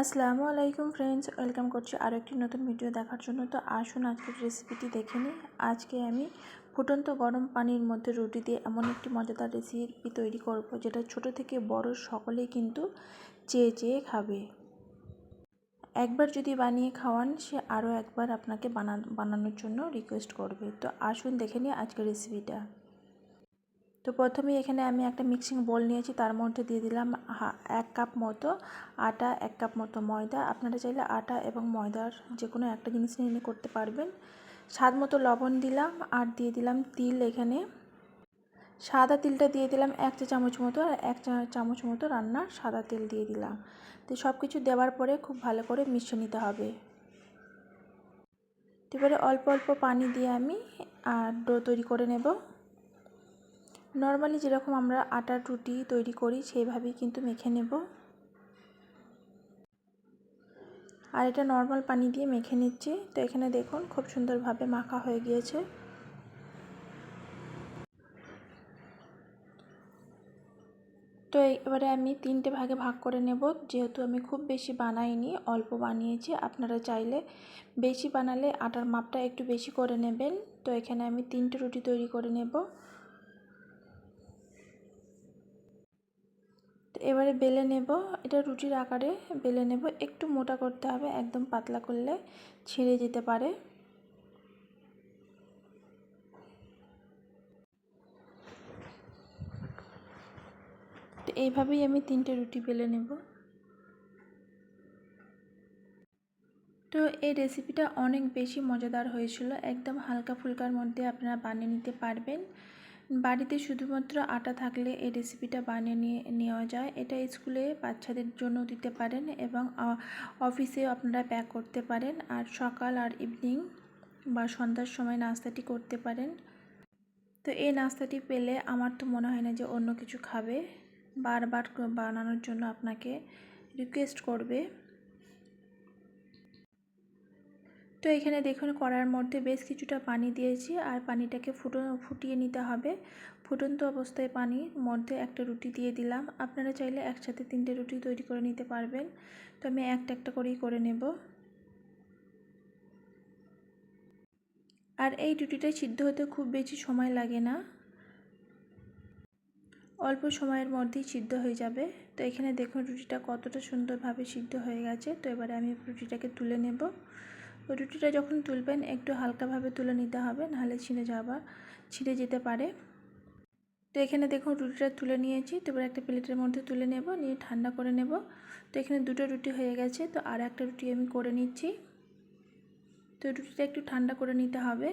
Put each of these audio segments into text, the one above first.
আসসালামু আলাইকুম friends welcome করছি আরও একটি নতুন ভিডিও দেখার জন্য। তো আসুন আজকের রেসিপিটি দেখে নিই। আজকে আমি ফুটন্ত গরম পানির মধ্যে রুটি দিয়ে এমন একটি মজাদার রেসিপি তৈরি করব, যেটা ছোট থেকে বড় সকলেই কিন্তু চেয়ে চেয়ে খাবে। একবার যদি বানিয়ে খাওয়ান, সে আরও একবার আপনাকে বানান বানানোর জন্য রিকোয়েস্ট করবে। তো আসুন দেখে নিই আজকের রেসিপিটা তো প্রথমে এখানে আমি একটা মিক্সিং বোল নিয়েছি, তার মধ্যে দিয়ে দিলাম এক কাপ মতো আটা, এক কাপ মতো ময়দা। আপনারা চাইলে আটা এবং ময়দার যে কোনো একটা জিনিস নিয়ে করতে পারবেন। স্বাদ মতো লবণ দিলাম আর দিয়ে দিলাম তিল এখানে। সাদা তিলটা দিয়ে দিলাম এক চা চামচ মতো আর এক চা চামচ মতো রান্নার সাদা তেল দিয়ে দিলাম। তো সব কিছু দেওয়ার পরে খুব ভালো করে মিশিয়ে নিতে হবে। এবারে অল্প অল্প পানি দিয়ে আমি আর ডো তৈরি করে নেব। নর্মালি যেরকম আমরা আটার রুটি তৈরি করি, সেইভাবেই কিন্তু মেখে নেব। আর এটা নর্মাল পানি দিয়ে মেখে নিচ্ছি। তো এখানে দেখুন, খুব সুন্দরভাবে মাখা হয়ে গিয়েছে। তো এবারে আমি তিনটে ভাগে ভাগ করে নেব। যেহেতু আমি খুব বেশি বানাইনি, অল্প বানিয়েছি, আপনারা চাইলে বেশি বানালে আটার মাপটা একটু বেশি করে নেবেন। তো এখানে আমি তিনটে রুটি তৈরি করে নেব। এবারে বেলে নেব, এটা রুটির আকারে বেলে নেব। একটু মোটা করতে হবে, একদম পাতলা করলে ছিঁড়ে যেতে পারে। তো এইভাবেই আমি তিনটে রুটি বেলে নেব। তো এই রেসিপিটা অনেক বেশি মজাদার হয়েছিল, একদম হালকা ফুলকার মধ্যে আপনারা বানিয়ে নিতে পারবেন। বাড়িতে শুধুমাত্র আটা থাকলে এই রেসিপিটা বানিয়ে নিয়ে, নেওয়া যায়। এটা স্কুলে বাচ্চাদের জন্য দিতে পারেন এবং অফিসেও আপনারা প্যাক করতে পারেন। আর সকাল আর ইভিনিং বা সন্ধ্যার সময় নাস্তাটি করতে পারেন। তো এই নাস্তাটি পেলে আমার তো মনে হয় না যে অন্য কিছু খাবে। বারবার বানানোর জন্য আপনাকে রিকোয়েস্ট করবে। তো এখানে দেখুন, কড়ার মধ্যে বেশ কিছুটা পানি দিয়েছি আর পানিটাকে ফুটো, ফুটিয়ে নিতে হবে। ফুটন্ত অবস্থায় পানির মধ্যে একটা রুটি দিয়ে দিলাম। আপনারা চাইলে একসাথে তিনটে রুটি তৈরি করে নিতে পারবেন। তো আমি একটা একটা করেই করে নেব। আর এই রুটিটা সিদ্ধ হতে খুব বেশি সময় লাগে না। অল্প সময়ের মধ্যেই সিদ্ধ হয়ে যাবে। তো এখানে দেখুন, রুটিটা কতটা সুন্দরভাবে সিদ্ধ হয়ে গেছে। তো এবারে আমি রুটিটাকে তুলে নেব। রুটিটা যখন তুলবেন, একটু হালকাভাবে তুলে নিতে হবে, নাহলে ছিঁড়ে যাওয়া ছিঁড়ে যেতে পারে। তো এখানে দেখুন, রুটিটা তুলে নিয়েছি। তো এবার একটা প্লেটের মধ্যে তুলে নেব, নিয়ে ঠান্ডা করে নেব। তো এখানে দুটো রুটি হয়ে গেছে, তো আর একটা রুটি আমি করে নিচ্ছি। তো রুটিটা একটু ঠান্ডা করে নিতে হবে।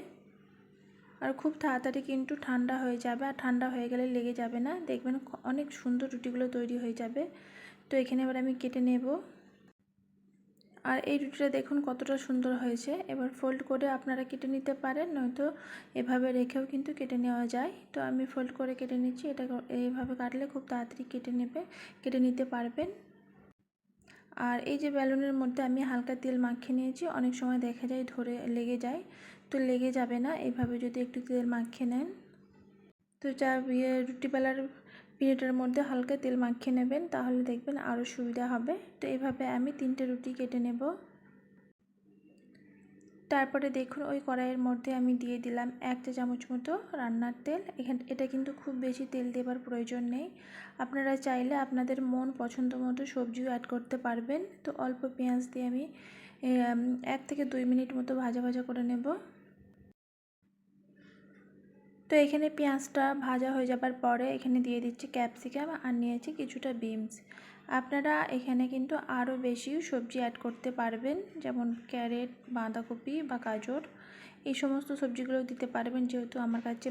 আর খুব তাড়াতাড়ি কিন্তু ঠান্ডা হয়ে যাবে, আর ঠান্ডা হয়ে গেলে লেগে যাবে না। দেখবেন অনেক সুন্দর রুটিগুলো তৈরি হয়ে যাবে। তো এখানে এবার আমি কেটে নেব। আর এই রুটিটা দেখুন কতটা সুন্দর হয়েছে। এবার ফোল্ড করে আপনারা কেটে নিতে পারেন, নয়তো এভাবে রেখেও কিন্তু কেটে নেওয়া যায়। তো আমি ফোল্ড করে কেটে নিচ্ছি, এটা এইভাবে কাটলে খুব তাড়াতাড়ি কেটে নেবে, কেটে নিতে পারবেন। আর এই যে বেলুনের মধ্যে আমি হালকা তেল মাখিয়ে নিয়েছি, অনেক সময় দেখা যায় ধরে লেগে যায়, তো লেগে যাবে না। এইভাবে যদি একটু তেল মাখিয়ে নেন। তো চা ইয়ে রুটি বেলার পিঠেটার মধ্যে হালকা তেল মাখিয়ে নেবেন, তাহলে দেখবেন আরও সুবিধা হবে। তো এভাবে আমি তিনটে রুটি কেটে নেব। তারপরে দেখুন, ওই কড়াইয়ের মধ্যে আমি দিয়ে দিলাম এক চা চামচ মতো রান্নার তেল। এখান, এটা কিন্তু খুব বেশি তেল দেবার প্রয়োজন নেই। আপনারা চাইলে আপনাদের মন পছন্দ মতো সবজিও অ্যাড করতে পারবেন। তো অল্প পেঁয়াজ দিয়ে আমি এক থেকে দুই মিনিট মতো ভাজা ভাজা করে নেব। তো এখানে পেঁয়াজটা ভাজা হয়ে যাবার পরে এখানে দিয়ে দিচ্ছি ক্যাপসিকাম আর নিয়েছি কিছুটা বিনস আপনারা এখানে কিন্তু আরও বেশি সবজি অ্যাড করতে পারবেন, যেমন ক্যারেট বাঁধাকপি বা গাজর। এই সমস্ত সবজিগুলো দিতে পারবেন, যেহেতু আমার কাছে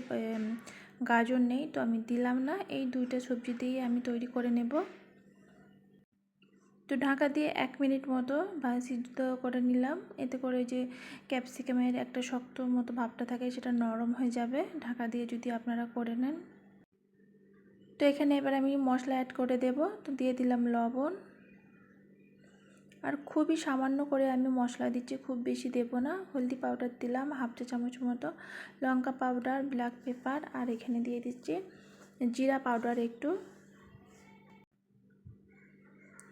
গাজর নেই, তো আমি দিলাম না। এই দুইটা সবজি দিয়েই আমি তৈরি করে নেব। তো ঢাকা দিয়ে এক মিনিট মতো বা সিদ্ধ করে নিলাম। এতে করে যে ক্যাপসিকামের একটা শক্ত মতো ভাবটা থাকে সেটা নরম হয়ে যাবে। ঢাকা দিয়ে যদি আপনারা করে নেন। তো এখানে এবার আমি মশলা অ্যাড করে দেব। তো দিয়ে দিলাম লবণ। আর খুবই সামান্য করে আমি মশলা দিচ্ছি, খুব বেশি দেব না। হলদি পাউডার দিলাম, হাফ চা চামচ মতো। লঙ্কা পাউডার ব্ল্যাক পেপার আর এখানে দিয়ে দিচ্ছি জিরা পাউডার একটু।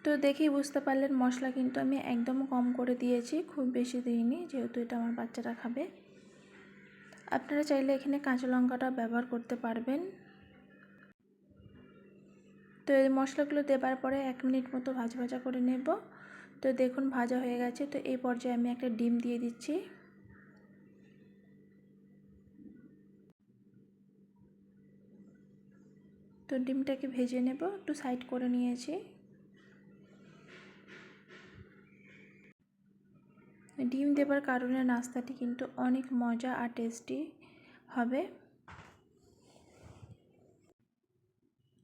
তো দেখেই বুঝতে পারলেন মশলা কিন্তু আমি একদম কম করে দিয়েছি, খুব বেশি দিইনি যেহেতু এটা আমার বাচ্চারা খাবে। আপনারা চাইলে এখানে কাঁচা লঙ্কাটা ব্যবহার করতে পারবেন। তো এই মশলাগুলো দেবার পরে এক মিনিট মতো ভাজা ভাজা করে নেব। তো দেখুন ভাজা হয়ে গেছে, তো এই পর্যায়ে আমি একটা ডিম দিয়ে দিচ্ছি। তো ডিমটাকে ভেজে নেব, একটু সাইড করে নিয়েছি। ডিম দেবার কারণে নাস্তাটি কিন্তু অনেক মজা আর টেস্টি হবে।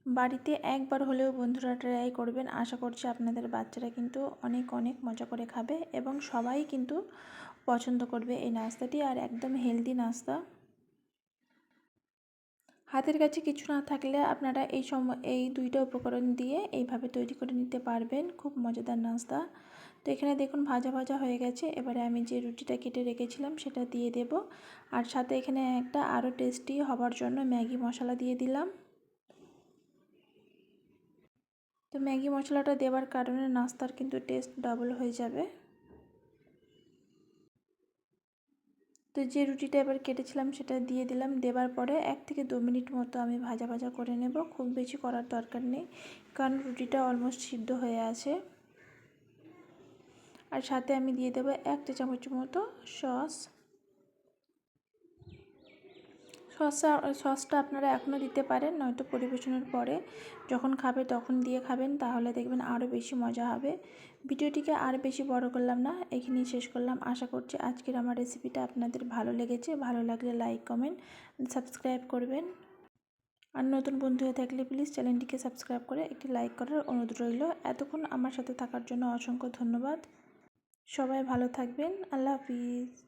বাড়িতে একবার হলেও বন্ধুরা ট্রাই করবেন। আশা করছি আপনাদের বাচ্চারা কিন্তু অনেক অনেক মজা করে খাবে এবং সবাই কিন্তু পছন্দ করবে এই নাস্তাটি আর একদম হেলদি নাস্তা। হাতের কাছে কিছু না থাকলে আপনারা এই সময় এই দুইটা উপকরণ দিয়ে এইভাবে তৈরি করে নিতে পারবেন। খুব মজাদার নাস্তা। তো এখানে দেখুন ভাজা ভাজা হয়ে গেছে। এবারে আমি যে রুটিটা কেটে রেখেছিলাম সেটা দিয়ে দেব। আর সাথে এখানে একটা আরও টেস্টি হবার জন্য ম্যাগি মশলা দিয়ে দিলাম। তো ম্যাগি মশলাটা দেওয়ার কারণে নাস্তার কিন্তু টেস্ট ডাবল হয়ে যাবে। তো যে রুটিটা এবার কেটেছিলাম সেটা দিয়ে দিলাম। দেবার পরে এক থেকে দু মিনিট মতো আমি ভাজা ভাজা করে নেব। খুব বেশি করার দরকার নেই, কারণ রুটিটা অলমোস্ট সিদ্ধ হয়ে আছে। আর সাথে আমি দিয়ে দেবো এক চামচ মতো সস। সসটা সসটা আপনারা এখনও দিতে পারেন, নয়তো পরিবেশনের পরে যখন খাবে তখন দিয়ে খাবেন, তাহলে দেখবেন আরও বেশি মজা হবে। ভিডিওটিকে আর বেশি বড় করলাম না, এখানেই শেষ করলাম। আশা করছি আজকের আমার রেসিপিটা আপনাদের ভালো লেগেছে। ভালো লাগলে লাইক, কমেন্ট, সাবস্ক্রাইব করবেন। আর নতুন বন্ধু হয়ে থাকলে প্লিজ চ্যানেলটিকে সাবস্ক্রাইব করে একটি লাইক করার অনুরোধ রইল। এতক্ষণ আমার সাথে থাকার জন্য অসংখ্য ধন্যবাদ। সবাই ভালো থাকবেন। আল্লাহ হাফিজ।